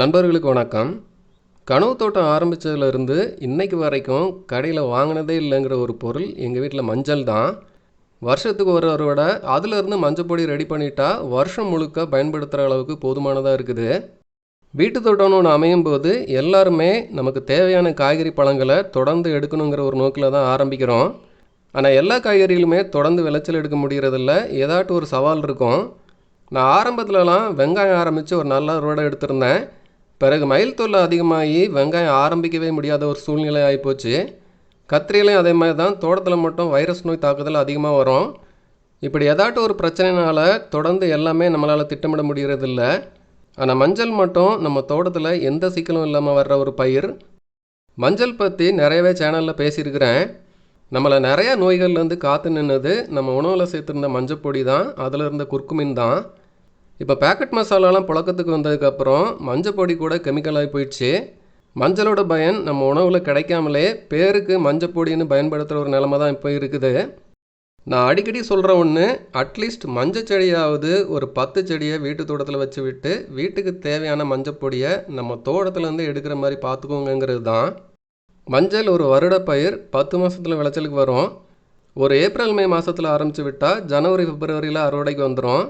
நண்பர்களுக்கு வணக்கம். கனவு தோட்டம் ஆரம்பித்ததுலேருந்து இன்னைக்கு வரைக்கும் கடையில் வாங்கினதே இல்லைங்கிற ஒரு பொருள் எங்கள் வீட்டில் மஞ்சள் தான். வருஷத்துக்கு ஒரு அறுவடை அதிலிருந்து மஞ்சள் பொடி ரெடி பண்ணிட்டா வருஷம் முழுக்க பயன்படுத்துகிற அளவுக்கு போதுமானதாக இருக்குது. வீட்டு தோட்டம்னு ஒன்று அமையும் போது எல்லாருமே நமக்கு தேவையான காய்கறி பழங்களை தொடர்ந்து எடுக்கணுங்கிற ஒரு நோக்கில் தான் ஆரம்பிக்கிறோம். ஆனால் எல்லா காய்கறிகளுமே தொடர்ந்து விளைச்சல் எடுக்க முடியறதில்ல. ஏதாட்டும் ஒரு சவால் இருக்கும். நான் ஆரம்பத்துலலாம் வெங்காயம் ஆரம்பித்து ஒரு நல்ல அறுவடை எடுத்திருந்தேன். பிறகு மயில் தொல்லை அதிகமாகி வெங்காயம் ஆரம்பிக்கவே முடியாத ஒரு சூழ்நிலை ஆகிப்போச்சு கத்திரிலையும் அதே மாதிரி தான். தோட்டத்தில் மட்டும் வைரஸ் நோய் தாக்குதல் அதிகமாக வரும். இப்படி ஏதாட்டும் ஒரு பிரச்சனைனால தொடர்ந்து எல்லாமே நம்மளால் திட்டமிட முடிகிறதில்ல ஆனால் மஞ்சள் மட்டும் நம்ம தோட்டத்தில் எந்த சிக்கலும் இல்லாமல் வர்ற ஒரு பயிர். மஞ்சள் பற்றி நிறையவே சேனலில் பேசியிருக்கிறேன். நம்மளை நிறைய நோய்கள்லேருந்து காத்து நின்னது நம்ம உணவில் சேர்த்துருந்த மஞ்சப்பொடி தான். அதில் இருந்த குர்குமின் தான். இப்போ பேக்கெட் மசாலாலாம் புழக்கத்துக்கு வந்ததுக்கப்புறம் மஞ்சப்பொடி கூட கெமிக்கலாகி போயிடுச்சு. மஞ்சளோட பயன் நம்ம உணவில் கிடைக்காமலே பேருக்கு மஞ்சள் பொடின்னு பயன்படுத்துகிற ஒரு நிலமை தான் இப்போ இருக்குது. நான் அடிக்கடி சொல்கிற ஒன்று அட்லீஸ்ட் மஞ்சள் செடியாவது ஒரு பத்து செடியை வீட்டு தோட்டத்தில் வச்சு விட்டு வீட்டுக்கு தேவையான மஞ்சள் பொடியை நம்ம தோட்டத்துலேருந்து எடுக்கிற மாதிரி பார்த்துக்கோங்கிறது தான். மஞ்சள் ஒரு வருட பயிர் பத்து மாதத்தில் விளைச்சலுக்கு வரும். ஒரு ஏப்ரல் மே மாதத்தில் ஆரம்பித்து விட்டால் ஜனவரி பிப்ரவரியில் அறுவடைக்கு வந்துடும்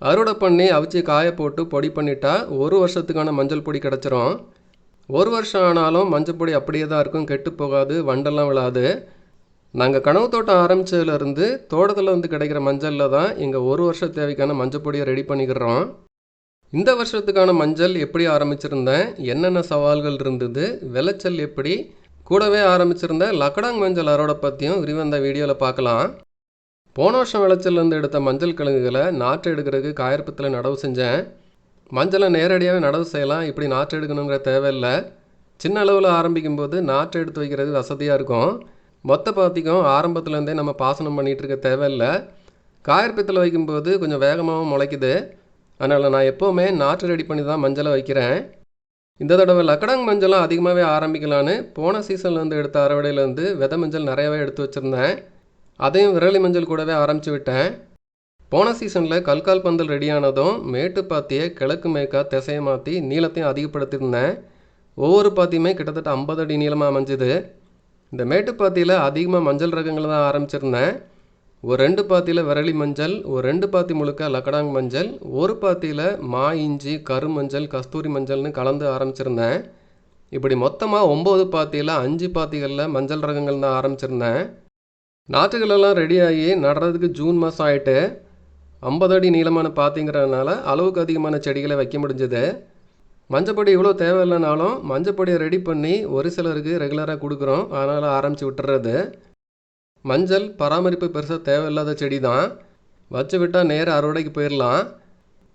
அறுவடை பண்ணி அவிச்சு காய போட்டு பொடி பண்ணிட்டா ஒரு வருஷத்துக்கான மஞ்சள் பொடி கிடச்சிரும். ஒரு வருஷம் ஆனாலும் மஞ்சள் பொடி அப்படியே தான் இருக்கும் கெட்டு போகாது வண்டெல்லாம் விழாது. நாங்கள் கனவு தோட்டம் ஆரம்பித்ததுலேருந்து தோட்டத்தில் வந்து கிடைக்கிற மஞ்சளில் தான் எங்கள் ஒரு வருஷ தேவைக்கான மஞ்சள் பொடியை ரெடி பண்ணிக்கிறோம். இந்த வருஷத்துக்கான மஞ்சள் எப்படி ஆரம்பிச்சிருந்தேன் என்னென்ன சவால்கள் இருந்தது விளைச்சல் எப்படி கூடவே ஆரம்பிச்சிருந்த லக்கடாங் மஞ்சள் அறுவடை பற்றியும் விரிவந்த வீடியோவில் பார்க்கலாம். போன வருஷம் விளைச்சல்லேருந்து எடுத்த மஞ்சள் கிழங்குகளை நாற்று எடுக்கிறதுக்கு காயற்பத்தில் நடவு செஞ்சேன். மஞ்சளை நேரடியாகவே நடவு செய்யலாம். இப்படி நாற்று எடுக்கணுங்கிற தேவையில்லை. சின்ன அளவில் ஆரம்பிக்கும் போது நாற்று எடுத்து வைக்கிறது வசதியாக இருக்கும். மொத்த பாத்திக்கும் ஆரம்பத்துலேருந்தே நம்ம பாசனம் பண்ணிகிட்டு இருக்க தேவையில்லை. காயற்பத்தில் வைக்கும்போது கொஞ்சம் வேகமாகவும் முளைக்குது. அதனால் நான் எப்போவுமே நாற்று ரெடி பண்ணி தான் மஞ்சளை வைக்கிறேன். இந்த தடவை லக்கடாங் மஞ்சளும் அதிகமாகவே ஆரம்பிக்கலான்னு போன சீசன்லேருந்து எடுத்த அறுவடையிலேருந்து வித மஞ்சள் நிறையவே எடுத்து வச்சுருந்தேன். அதையும் விரலி மஞ்சள் கூடவே ஆரம்பித்து விட்டேன். போன சீசனில் கல்கால் பந்தல் ரெடியானதும் மேட்டு பாத்தியை கிழக்கு மேற்கா திசையை மாற்றி நீளத்தையும் அதிகப்படுத்தியிருந்தேன். ஒவ்வொரு பாத்தியுமே கிட்டத்தட்ட ஐம்பது அடி நீளமாக அமைஞ்சுது. இந்த மேட்டுப்பாத்தியில் அதிகமாக மஞ்சள் ரகங்களை தான் ஆரம்பிச்சிருந்தேன். ஒரு ரெண்டு பாத்தியில் விரலி மஞ்சள் ஒரு ரெண்டு பாத்தி முழுக்க லக்கடாங் மஞ்சள் ஒரு பாத்தியில் மா இஞ்சி கரு மஞ்சள் கஸ்தூரி மஞ்சள்னு கலந்து ஆரம்பிச்சிருந்தேன். இப்படி மொத்தமாக ஒம்பது பாத்தியில் அஞ்சு பாத்திகளில் மஞ்சள் ரகங்கள் தான் ஆரம்பிச்சிருந்தேன். நாற்றுகளெல்லாம் ரெடியாகி நடுறதுக்கு ஜூன் மாதம் ஆகிட்டு ஐம்பது அடி நீளமான பாத்திங்கிறதுனால அளவுக்கு அதிகமான செடிகளை வைக்க முடிஞ்சது. மஞ்சப்பொடி இவ்வளோ தேவையில்லைனாலும் மஞ்சப்பொடியை ரெடி பண்ணி ஒரு சிலருக்கு ரெகுலராக கொடுக்குறோம். அதனால் ஆரம்பித்து விட்டுறது. மஞ்சள் பராமரிப்பு பெருசாக தேவையில்லாத செடி தான் வச்சு விட்டால் நேர அறுவடைக்கு போயிடலாம்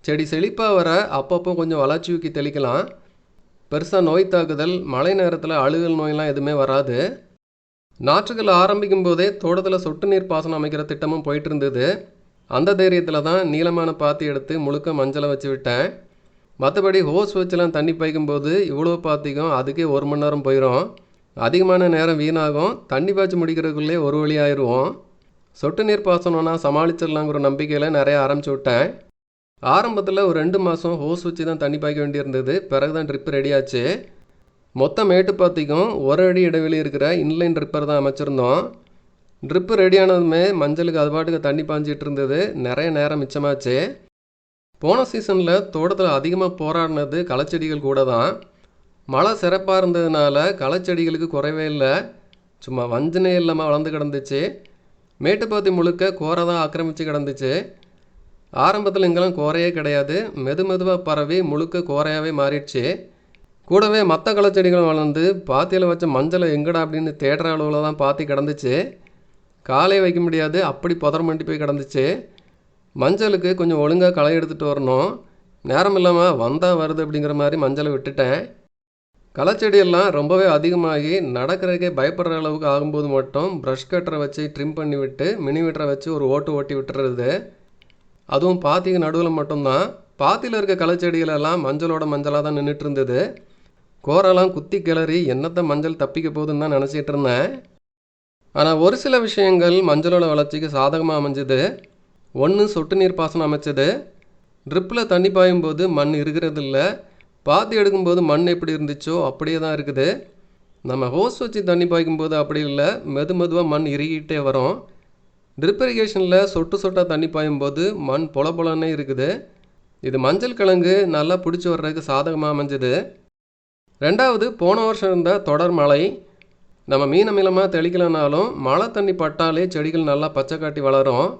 செடி செழிப்பாக வர அப்பப்போ கொஞ்சம் வளர்ச்சி ஊக்கி தெளிக்கலாம். பெருசாக நோய் தாக்குதல் மழை நேரத்தில் அழுகல் நோயெல்லாம் எதுவுமே வராது. நாற்றுகள் ஆரம்பிக்கும் போதே தோட்டத்தில் சொட்டு நீர் பாசனம் அமைக்கிற திட்டமும் போயிட்டு இருந்தது. அந்த தைரியத்தில் தான் நீளமான பாத்தி எடுத்து முழுக்க மஞ்சளை வச்சு விட்டேன். மற்றபடி ஹோஸ் வச்சுலாம் தண்ணி பாய்க்கும்போது இவ்வளோ பாத்திக்கும் அதுக்கே ஒரு மணி நேரம் போயிடும் அதிகமான நேரம் வீணாகும். தண்ணி பாய்ச்சி முடிக்கிறதுக்குள்ளே ஒரு வழி ஆயிடுவோம் சொட்டு நீர் பாசனம்னா சமாளிச்சிடலாங்கிற நம்பிக்கையில் நிறைய ஆரம்பிச்சு விட்டேன். ஆரம்பத்தில் ஒரு ரெண்டு மாதம் ஹோஸ் வச்சு தான் தண்ணி பாய்க்க வேண்டியிருந்தது. பிறகு தான் ட்ரிப் ரெடியாச்சு மொத்த மேட்டுப்பாத்திக்கும் ஒரு அடி இடைவெளி இருக்கிற இன்லைன் ட்ரிப்பர் தான் அமைச்சிருந்தோம். ட்ரிப்பு ரெடியானதுமே மஞ்சளுக்கு அது பாட்டுக்கு தண்ணி பாஞ்சிட்டு இருந்தது. நிறைய நேரம் மிச்சமாச்சு. போன சீசனில் தோட்டத்தில் அதிகமாக போராடினது களைச்செடிகள் கூட தான். மழை சிறப்பாக இருந்ததுனால களைச்செடிகளுக்கு குறைவே இல்லை. சும்மா வஞ்சனே இல்லாமல் வளர்ந்து கிடந்துச்சு. மேட்டுப்பாத்தி முழுக்க கோரை தான் ஆக்கிரமித்து கிடந்துச்சு. ஆரம்பத்தில் இங்கெல்லாம் கோரையே கிடையாது. மெது மெதுவாக பரவி முழுக்க கோரையாகவே மாறிடுச்சு. கூடவே மற்ற களைச்செடிகளும் வளர்ந்து பாத்தியில் வச்ச மஞ்சளை எங்கடா அப்படின்னு தேடுற அளவில் தான் பாத்தி கிடந்துச்சு. காலை வைக்க முடியாது அப்படி புதர் மண்டி போய் கிடந்துச்சு. மஞ்சளுக்கு கொஞ்சம் ஒழுங்காக களை எடுத்துகிட்டு வரணும். நேரம் இல்லாமல் வந்தால் வருது அப்படிங்கிற மாதிரி மஞ்சளை விட்டுட்டேன். களைச்செடியெல்லாம் ரொம்பவே அதிகமாகி நடக்கிறதுக்கே பயப்படுற அளவுக்கு ஆகும்போது மட்டும் ப்ரஷ் கட்டரை வச்சு ட்ரிம் பண்ணி விட்டு மினி வீட்டரை வச்சு ஒரு ஓட்டு ஓட்டி விட்டுறது. அதுவும் பாத்திக்கு நடுவில் மட்டும்தான். பாத்தியில் இருக்க களைச்செடிகளெல்லாம் மஞ்சளோட மஞ்சளாக தான் நின்றுட்டு இருந்தது. கோரெல்லாம் குத்தி கிளறி என்னத்தை மஞ்சள் தப்பிக்க போகுதுன்னு தான் நினச்சிட்டு இருந்தேன். ஆனால் ஒரு சில விஷயங்கள் மஞ்சளோட வளர்ச்சிக்கு சாதகமாக அமைஞ்சுது. ஒன்று சொட்டு நீர் பாசனம் அமைச்சது. ட்ரிப்பில் தண்ணி பாயும் போது மண் இருக்கிறது இல்லை பாத்தி எடுக்கும்போது மண் எப்படி இருந்துச்சோ அப்படியே தான் இருக்குது. நம்ம ஹோஸ் வச்சு தண்ணி பாய்க்கும் போது அப்படி இல்லை. மெது மெதுவாக மண் இறுகிட்டே வரும். ட்ரிப் இரிகேஷனில் சொட்டு சொட்டாக தண்ணி பாயும்போது மண் பொல பொலன்னே இருக்குது. இது மஞ்சள் கிழங்கு நல்லா பிடிச்சி வர்றதுக்கு சாதகமாக அமைஞ்சது. ரெண்டாவது போன வருஷம் இருந்த தொடர் மழை. நம்ம மீனமிலமாக தெளிக்கலைனாலும் மழை தண்ணி பட்டாலே செடிகள் நல்லா பச்சை காட்டி வளரும்.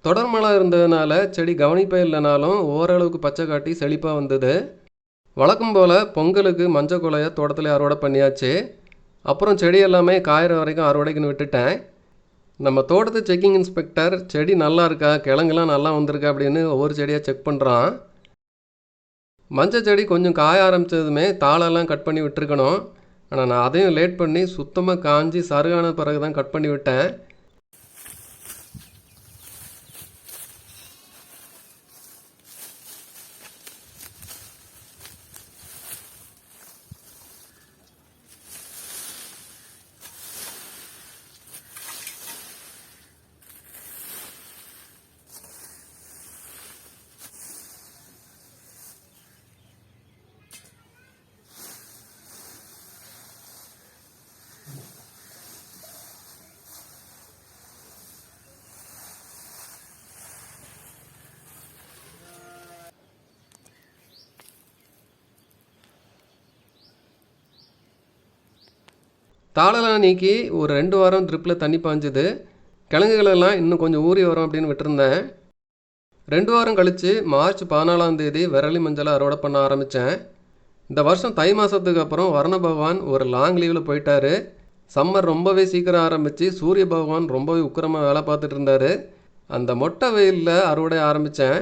தொடர் மழை இருந்ததுனால செடி கவனிப்பே இல்லைனாலும் ஓரளவுக்கு பச்சை காட்டி செழிப்பாக வந்தது. வழக்கம் போல் பொங்கலுக்கு மஞ்சள் குலையை தோட்டத்தில் அறுவடை பண்ணியாச்சு. அப்புறம் செடி எல்லாமே காயிற வரைக்கும் அறுவடைக்குன்னு விட்டுட்டேன். நம்ம தோட்டத்து செக்கிங் இன்ஸ்பெக்டர் செடி நல்லா இருக்கா? கிழங்குலாம் நல்லா வந்திருக்கா? அப்படின்னு ஒவ்வொரு செடியாக செக் பண்ணுறான் மஞ்சள் செடி கொஞ்சம் காய ஆரம்பித்ததுமே தாளெல்லாம் கட் பண்ணி விட்டுருக்கணும். ஆனால் நான் அதையும் லேட் பண்ணி சுத்தமாக காஞ்சி சருகான பிறகு தான் கட் பண்ணி விட்டேன். தாளெல்லாம் நீக்கி ஒரு ரெண்டு வாரம் ட்ரிப்பில் தண்ணி பாஞ்சுது. கிழங்குகளெல்லாம் இன்னும் கொஞ்சம் ஊறி வரும் அப்படின்னு விட்டுருந்தேன். ரெண்டு வாரம் கழித்து மார்ச் பதினாலாம் தேதி விரலி மஞ்சளை அறுவடை பண்ண ஆரம்பித்தேன் இந்த வருஷம் தை மாதத்துக்கு அப்புறம் வரண பகவான் ஒரு லாங் லீவில் போயிட்டார். சம்மர் ரொம்பவே சீக்கிரம் ஆரம்பித்து சூரிய பகவான் ரொம்பவே உக்கிரமாக வேலை பார்த்துட்டு இருந்தார். அந்த மொட்டை வெயிலில் அறுவடை ஆரம்பித்தேன்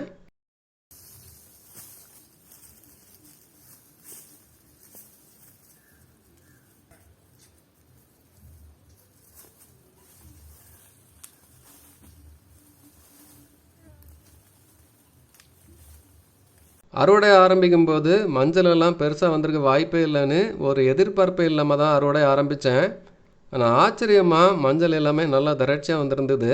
அறுவடை ஆரம்பிக்கும் போது மஞ்சள் எல்லாம் பெருசாக வந்திருக்க வாய்ப்பே இல்லைன்னு ஒரு எதிர்பார்ப்பே இல்லாமல் தான் அறுவடை ஆரம்பித்தேன் ஆனால் ஆச்சரியமாக மஞ்சள் எல்லாமே நல்லா திரட்சியாக வந்திருந்தது.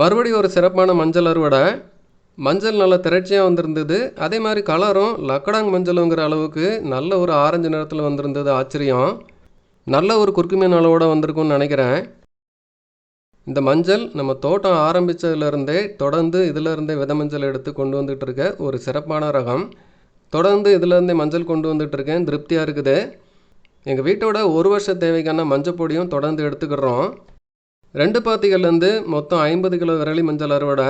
மறுபடியும் ஒரு சிறப்பான மஞ்சள் அறுவடை. மஞ்சள் நல்லா திரட்சியாக வந்திருந்தது. அதே மாதிரி கலரும் லக்கடாங் மஞ்சளுங்கிற அளவுக்கு நல்ல ஒரு ஆரஞ்சு நிறத்தில் வந்திருந்தது. ஆச்சரியம். நல்ல ஒரு குறுக்குமீன் அளவோட வந்திருக்கும்னு நினைக்கிறேன். இந்த மஞ்சள் நம்ம தோட்டம் ஆரம்பித்ததுலேருந்தே தொடர்ந்து இதிலேருந்தே வித மஞ்சள் எடுத்து கொண்டு வந்துட்டு இருக்க ஒரு சிறப்பான ரகம். தொடர்ந்து இதிலேருந்தே மஞ்சள் கொண்டு வந்துட்டு இருக்கேன் திருப்தியாக இருக்குது. எங்கள் வீட்டோட ஒரு வருஷ தேவைக்கான மஞ்சள் பொடியும் தொடர்ந்து எடுத்துக்கிறோம் ரெண்டு பாத்திகள்லேருந்து மொத்தம் ஐம்பது கிலோ விரலி மஞ்சள் அறுவடை.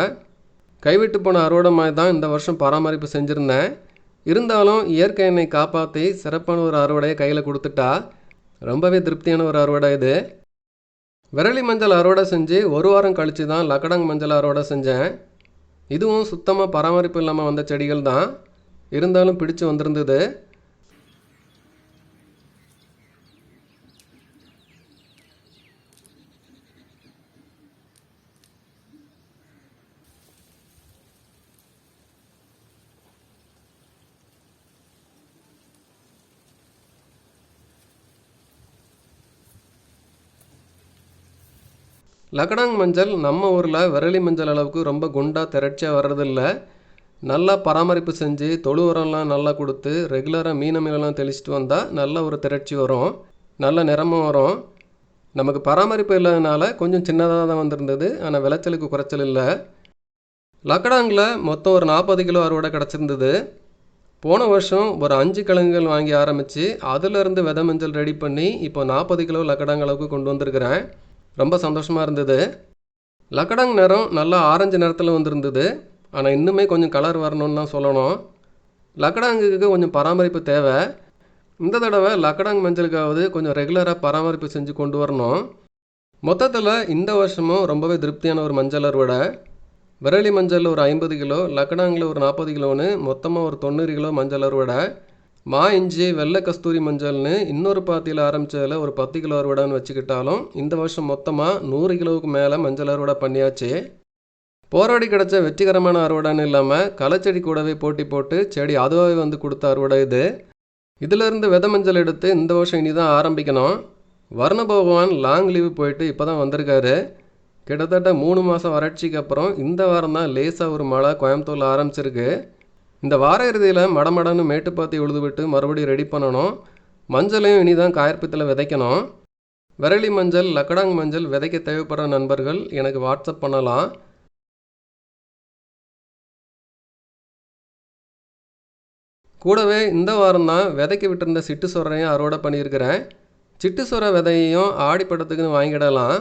கைவிட்டு போன அறுவடை மாதிரி தான் இந்த வருஷம் பராமரிப்பு செஞ்சுருந்தேன். இருந்தாலும் இயற்கை எண்ணெய் காப்பாற்றி சிறப்பான ஒரு அறுவடையை கையில் கொடுத்துட்டா ரொம்பவே திருப்தியான ஒரு அறுவடை இது. விரலி மஞ்சள் அறுவடை செஞ்சு ஒரு வாரம் கழித்து தான் லக்கடங் மஞ்சள் அறுவடை செஞ்சேன். இதுவும் சுத்தமாக பராமரிப்பு இல்லாமல் வந்த செடிகள் தான். இருந்தாலும் பிடிச்சு வந்திருந்தது. லக்கடாங் மஞ்சள் நம்ம ஊரில் விரலி மஞ்சள் அளவுக்கு ரொம்ப குண்டாக திரட்சியாக வர்றதில்ல. நல்லா பராமரிப்பு செஞ்சு தொழு உரம்லாம் நல்லா கொடுத்து ரெகுலராக மீன மீனெல்லாம் தெளிச்சிட்டு வந்தால் நல்ல ஒரு திரட்சி வரும். நல்ல நிறமும் வரும். நமக்கு பராமரிப்பு இல்லாதனால கொஞ்சம் சின்னதாக தான் வந்திருந்தது. ஆனால் விளைச்சலுக்கு குறைச்சல் இல்லை. லக்கடாங்கில் மொத்தம் ஒரு நாற்பது கிலோ அறுவடை கிடச்சிருந்தது. போன வருஷம் ஒரு அஞ்சு கிழங்குகள் வாங்கி ஆரம்பித்து அதிலிருந்து விதை மஞ்சள் ரெடி பண்ணி இப்போ நாற்பது கிலோ லக்கடாங்க அளவுக்கு கொண்டு வந்திருக்கிறேன். ரொம்ப சந்தோஷமாக இருந்தது. லக்கடாங் நிறம் நல்லா ஆரஞ்சு நிறத்தில் வந்திருந்தது. ஆனால் இன்னுமே கொஞ்சம் கலர் வரணும்னு தான் சொல்லணும். லக்கடாங்குக்கு கொஞ்சம் பராமரிப்பு தேவை. இந்த தடவை லக்கடாங் மஞ்சளுக்காவது கொஞ்சம் ரெகுலராக பராமரிப்பு செஞ்சு கொண்டு வரணும். மொத்தத்தில் இந்த வருஷமும் ரொம்பவே திருப்தியான ஒரு மஞ்சள் அறுவடை. விரலி மஞ்சள் ஒரு ஐம்பது கிலோ லக்கடாங்கில் ஒரு நாற்பது கிலோன்னு மொத்தமாக ஒரு தொண்ணூறு கிலோ மஞ்சள் அறுவடை. மா இஞ்சி வெள்ளை கஸ்தூரி மஞ்சள்னு இன்னொரு பாத்தியில் ஆரம்பித்ததில் ஒரு பத்து கிலோ அறுவடைன்னு வச்சுக்கிட்டாலும் இந்த வருஷம் மொத்தமாக நூறு கிலோவுக்கு மேலே மஞ்சள் அறுவடை பண்ணியாச்சு. போராடி கிடச்ச வெற்றிகரமான அறுவடைன்னு இல்லாமல் களைச்செடி கூடவே போட்டி போட்டு செடி அதுவாகவே வந்து கொடுத்த அறுவடை இது. இதிலிருந்து விதை மஞ்சள் எடுத்து இந்த வருஷம் இனி தான் ஆரம்பிக்கணும். வர்ண பகவான் லாங் லீவு போயிட்டு இப்போ தான் வந்திருக்காரு. கிட்டத்தட்ட மூணு மாதம் வறட்சிக்கு அப்புறம் இந்த வாரம் தான் லேசாக ஒரு மழை கோயம்புத்தூரில் ஆரம்பிச்சிருக்கு. இந்த வார இறுதியில் மடமடன்னு மேட்டுப்பாத்தி உழுதுவிட்டு மறுபடியும் ரெடி பண்ணணும். மஞ்சளையும் இனி தான் காயற்பத்தில் விதைக்கணும். விரலி மஞ்சள் லக்கடாங் மஞ்சள் விதைக்க தேவைப்படுற நண்பர்கள் எனக்கு வாட்ஸ்அப் பண்ணலாம். கூடவே இந்த வாரம் தான் விதைக்க விட்டிருந்த சிட்டு சொரையும் அறுவடை பண்ணியிருக்கிறேன். சிட்டு சொர விதையையும் ஆடிப்படத்துக்குன்னு வாங்கிடலாம்.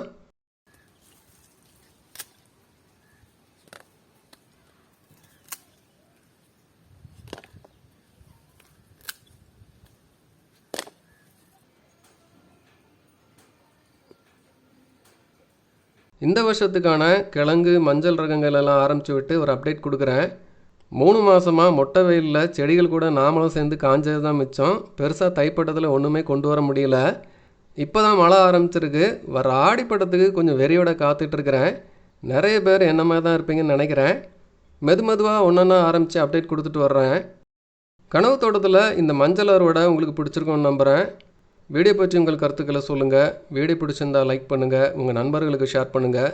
இந்த வருஷத்துக்கான கிழங்கு மஞ்சள் ரகங்கள் எல்லாம் ஆரம்பித்து விட்டு ஒரு அப்டேட் கொடுக்குறேன். மூணு மாதமாக மொட்டை வெயிலில் செடிகள் கூட நாமளும் சேர்ந்து காஞ்சது தான் மிச்சம். பெருசாக தைப்பட்டத்தில் ஒன்றுமே கொண்டு வர முடியல. இப்போ தான் மழை ஆரம்பிச்சிருக்கு. வர ஆடிப்பட்டத்துக்கு கொஞ்சம் வெறியோட காத்துட்ருக்கிறேன் நிறைய பேர் என்ன மாதிரி தான் இருப்பீங்கன்னு நினைக்கிறேன். மெது மெதுவாக ஒன்றா ஆரம்பித்து அப்டேட் கொடுத்துட்டு வர்றேன். கனவு தோட்டத்தில் இந்த மஞ்சள் அறுவடை உங்களுக்கு பிடிச்சிருக்கும்னு நம்புகிறேன் வீடியோ பற்றி உங்கள் கருத்துக்களை சொல்லுங்கள் வீடியோ பிடிச்சிருந்தால் லைக் பண்ணுங்கள் உங்கள் நண்பர்களுக்கு ஷேர் பண்ணுங்கள்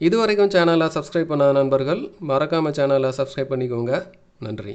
இது வரைக்கும் சேனலை சப்ஸ்கிரைப் பண்ணாத நண்பர்கள் மறக்காமல் சேனலை சப்ஸ்கிரைப் பண்ணிக்கோங்க. நன்றி.